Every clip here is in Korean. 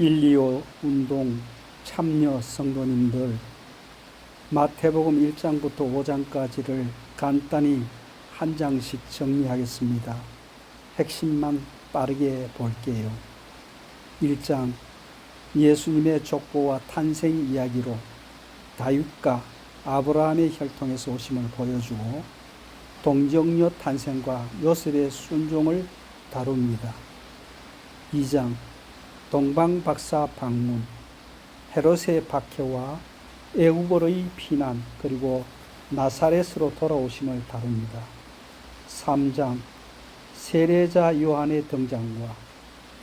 125 운동 참여 성도님들 마태복음 1장부터 5장까지를 간단히 한 장씩 정리하겠습니다. 핵심만 빠르게 볼게요. 1장 예수님의 족보와 탄생 이야기로 다윗과 아브라함의 혈통에서 오심을 보여주고 동정녀 탄생과 요셉의 순종을 다룹니다. 2장 동방박사 방문, 헤롯의 박해와 애국어의 피난, 그리고 나사렛으로 돌아오심을 다룹니다. 3장 세례자 요한의 등장과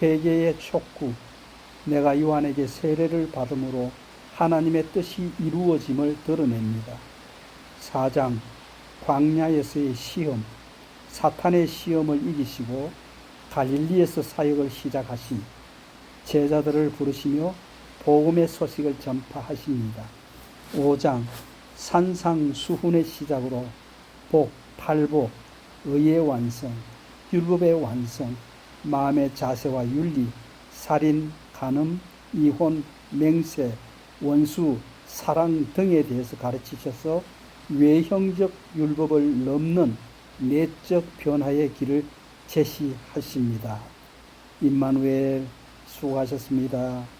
회개의 촉구, 내가 요한에게 세례를 받음으로 하나님의 뜻이 이루어짐을 드러냅니다. 4장 광야에서의 시험, 사탄의 시험을 이기시고 갈릴리에서 사역을 시작하신 제자들을 부르시며 복음의 소식을 전파하십니다. 5장 산상수훈의 시작으로 복, 팔복, 의의 완성, 율법의 완성, 마음의 자세와 윤리, 살인, 간음, 이혼, 맹세, 원수, 사랑 등에 대해서 가르치셔서 외형적 율법을 넘는 내적 변화의 길을 제시하십니다. 임마누엘 수고하셨습니다.